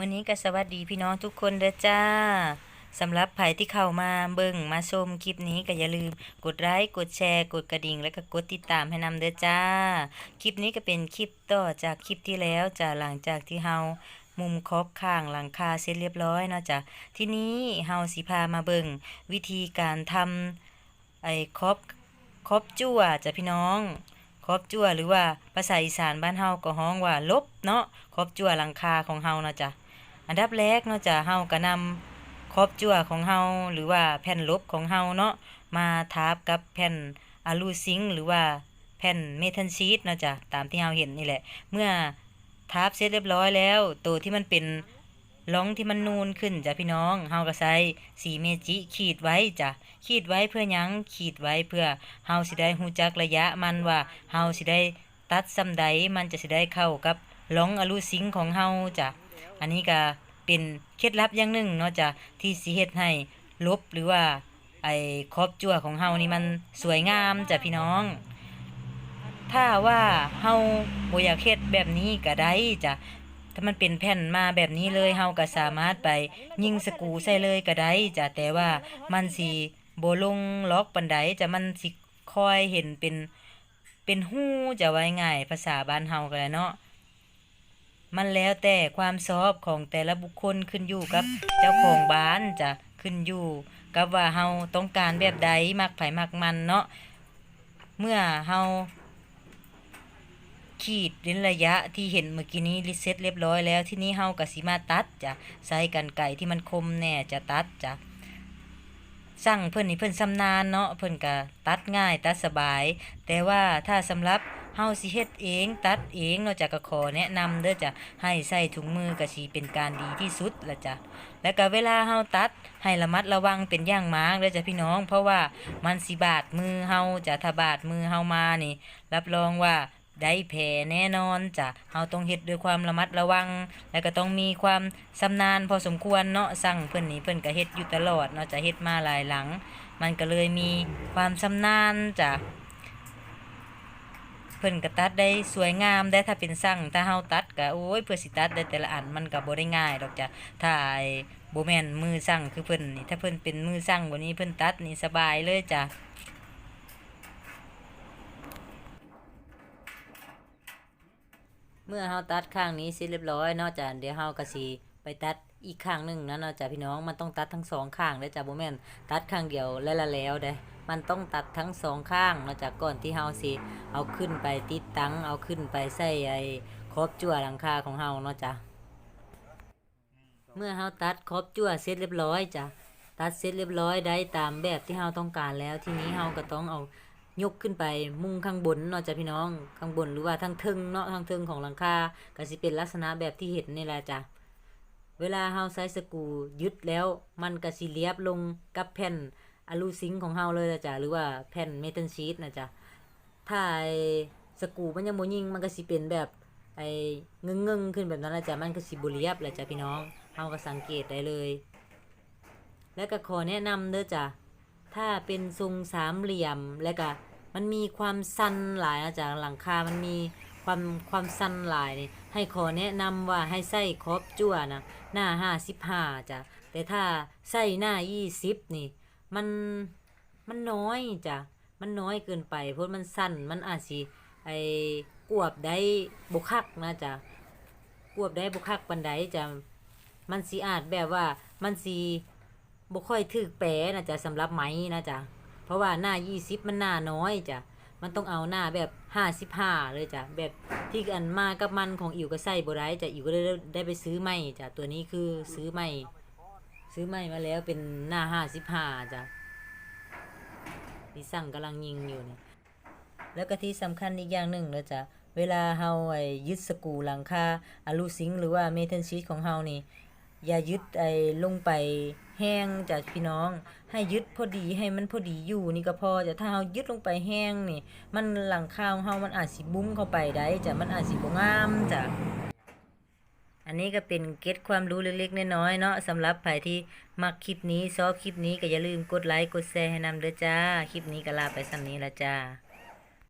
มื้อนี้ก็สวัสดีพี่น้องทุกคนเด้อจ้าสำหรับไผที่เข้ามาเบิ่งมาชมคลิปนี้ก็อย่าลืม กดไลค์กดแชร์ กดกระดิ่ง แล้วก็กดติดตามให้นำเด้อจ้า คลิปนี้ก็เป็นคลิปต่อจากคลิปที่แล้วจ้าหลังจากที่เฮามุมครอบข้างหลังคาเสร็จเรียบร้อยเนาะจ้ะทีนี้เฮาสิพามาเบิ่งวิธีการทำไอ้ครอบครอบจั่วจ้ะพี่น้องครอบจั่วหรือว่าภาษาอีสานบ้านเฮาก็ฮ้องว่าลบเนาะครอบจั่วหลังคาของเฮาเนาะจ้ะ อันดับแรกเนาะจะเฮาก็นำครอบจั่วของเฮาหรือว่าแผ่นลบของเฮาเนาะมาทาบกับแผ่นอะลูซิงค์หรือว่าแผ่นเมทัลชีตเนาะจ้ะตามที่เฮาเห็นนี่แหละ เมื่อทาบเสร็จเรียบร้อยแล้ว ตัวที่มันเป็นร่องที่มันนูนขึ้นจ้ะพี่น้องเฮาก็ใช้สีเมจิขีดไว้จ้ะขีดไว้เพื่อยังขีดไว้เพื่อเฮาสิได้ฮู้จักระยะมันว่าเฮาสิได้ตัดซำใดมันจะสิได้เข้ากับร่องอะลูซิงค์ของเฮาจ้ะอันนี้ก็ เป็นเคล็ดลับอย่างหนึ่งเนาะจ้ะที่สิเฮ็ดให้ลบหรือว่าไอ้ครอบจั่วของเฮานี่มันสวยงามจ้ะพี่น้อง ถ้าว่าเฮาบ่อยากเฮ็ดแบบนี้ก็ได้จ้ะถ้ามันเป็นแผ่นมาแบบนี้เลยเฮาก็สามารถไปยิงสกูใส่เลยก็ได้จ้ะแต่ว่ามันสิบ่ลงล็อกปานใดจะมันสิคอยเห็นเป็นเป็นหู้จะไว้ง่ายภาษาบ้านเฮาก็ได้เนาะ มันแล้วแต่ความชอบของแต่ละบุคคลขึ้นอยู่กับเจ้าของบ้านจะขึ้นอยู่ กับว่าเฮาต้องการแบบใดมักไผมักมันเนาะเมื่อเฮาขีดเว้นระยะที่เห็นเมื่อกี้นี้รีเซ็ตเรียบร้อยแล้วที่นี้เฮาก็สิมาตัดจ้ะใส่กันไก่ที่มันคมแน่จะตัดจ้ะสั่งเพิ่อนนี่เพิ่อนชำนาญเนาะเพิ่อนก็ตัดง่ายตัดสบาย แต่ว่าถ้าสำหรับ เฮาสิเฮ็ดเองตัดเองเนาะจ้ะก็ขอแนะนำเด้อจ้ะให้ใส่ถุงมือก็สิเป็นการดีที่สุดละจ้ะแล้วก็เวลาเฮาตัดให้ระมัดระวังเป็นอย่างมากเด้อจ้ะพี่น้อง เพราะว่ามันสิบาดมือเฮาจ้ะถ้าบาดมือเฮามานี่ รับรองว่าได้แผลแน่นอนจ้ะเราต้องเฮ็ดด้วยความระมัดระวัง แล้วก็ต้องมีความชำนาญพอสมควรเนาะสั่งเพิ่นนี่เพิ่นก็เฮ็ดอยู่ตลอดเนาะจะเฮ็ดมาหลายหลัง มันก็เลยมีความชำนาญจ้ะ เพิ่นก็ตัดได้สวยงามได้ถ้าเป็นสั่งถ้าเฮาตัดก็โอ้ยเพื่อสิตัดได้แต่ละอันมันก็บ่ได้ง่ายดอกจ้ะถ้าไอ้บ่แม่นมือสั่งคือเพิ่นนี่ถ้าเพิ่นเป็นมือสั่งกว่นี้เพิ่นตัดนี่สบายเลยจ้ะเมื่อเฮาตัดข้างนี้เสร็จเรียบร้อยเนาะจ้ะเดี๋ยวเฮาก็สิไปตัดอีกข้างหนึงนะเนาะจ้ะพี่น้องมันต้องตัดทั้งสองข้างเด้จ้ะบ่แม่นตัดข้างเดียวแล้วละแล้วเด้ มันต้องตัดทั้งสองข้างนาะจ้ะก่อนที่เฮาสิเอาขึ้นไปติดตั้งเอาขึ้นไปใส่ไอ้ครอบจั่วหลังคาของเฮาเนาะจ้ะเมื่อเฮาตัดครอบจั่วเสร็จเรียบร้อยจ้ะตัดเสร็จเรียบร้อยได้ตามแบบที่เฮาต้องการแล้ว ทีนี้เฮาก็ต้องเอายกขึ้นไปมุงข้างบนเนาะจ้ะพี่น้องข้างบนหรือว่าทางทึงเนาะทางทึงของหลังคาก็สิเป็นลักษณะแบบที่เห็นนี่แหละจ้ะเวลาเฮาใช้สกูยึดแล้ว มันก็สิเรียบลงกับแผ่น อะลูซิงของเฮาเลยนะจ้ะหรือว่าแผ่นเมทัลชีตนะจ้ะถ้าไอ้สกูมันยังบ่ยิงมันก็สิเป็นแบบไอ้เงึงๆขึ้นแบบนั้นแหละจ้ะมันก็สิบ่เรียบแหละจ้ะพี่น้องเฮาก็สังเกตได้เลย แล้วก็ขอแนะนำเด้อจ้ะถ้าเป็นทรงสามเหลี่ยมแล้วก็มันมีความสั้นหลายนะจากหลังคา มันมีความความสั้นหลายนี่ให้ขอแนะนำว่าให้ใส่ครอบจั่วนะหน้าห้าสิบห้าจ้ะแต่ถ้าใส่หน้ายี่สิบนี่ มันมันน้อยจ้ะมันน้อยเกินไปเพราะมันสั้นมันอาจสิไอ้กวบได้บุคักนะจ้ะกวบได้บุคักปันไดจ้ะมันสีอาจแบบว่ามันสีบ่ค่อยถึกแปรนะจ๊ะสำหรับไหมนะจ๊ะเพราะว่าหน้า20มันหน้าน้อยจ้ะมันต้องเอาหน้าแบบ55เลยจ้ะแบบที่อันมากับมันของอิ๋วก็ใส่บ่ได้จ้ะอิ๋วก็เลยได้ไปซื้อไหมจ้ะตัวนี้คือซื้อไหม ซื้อไหม่มาแล้วเป็นหน้า55จ้ะที่สั่งกำลังยิงอยู่นี่แล้วก็ที่สำคัญอีกอย่างหนึ่งเลยจ้ะเวลาเฮาไอ้ยึดสกูหลังคาอะลูซิงหรือว่าเมทัลชีตของเฮานี่อย่ายึดไอ้ลงไปแห้งจ้ะพี่น้อง ให้ยึดพอดีให้มันพอดีอยู่นี่ก็พอจ้ะถ้าเฮายึดลงไปแห้งนี่ มันหลังคาของเฮามันอาจสิบุ้มเข้าไปได้จ้ะมันอาจสิบ่งามจ้ะ อันนี้ก็เป็นเกร็ดความรู้เล็กๆน้อยๆเนาะสำหรับใครที่มักคลิปนี้ชอบคลิปนี้ก็อย่าลืมกดไลค์กดแชร์ให้นำเด้อจ้า คลิปนี้ก็ลาไปสำนี้ละจ้า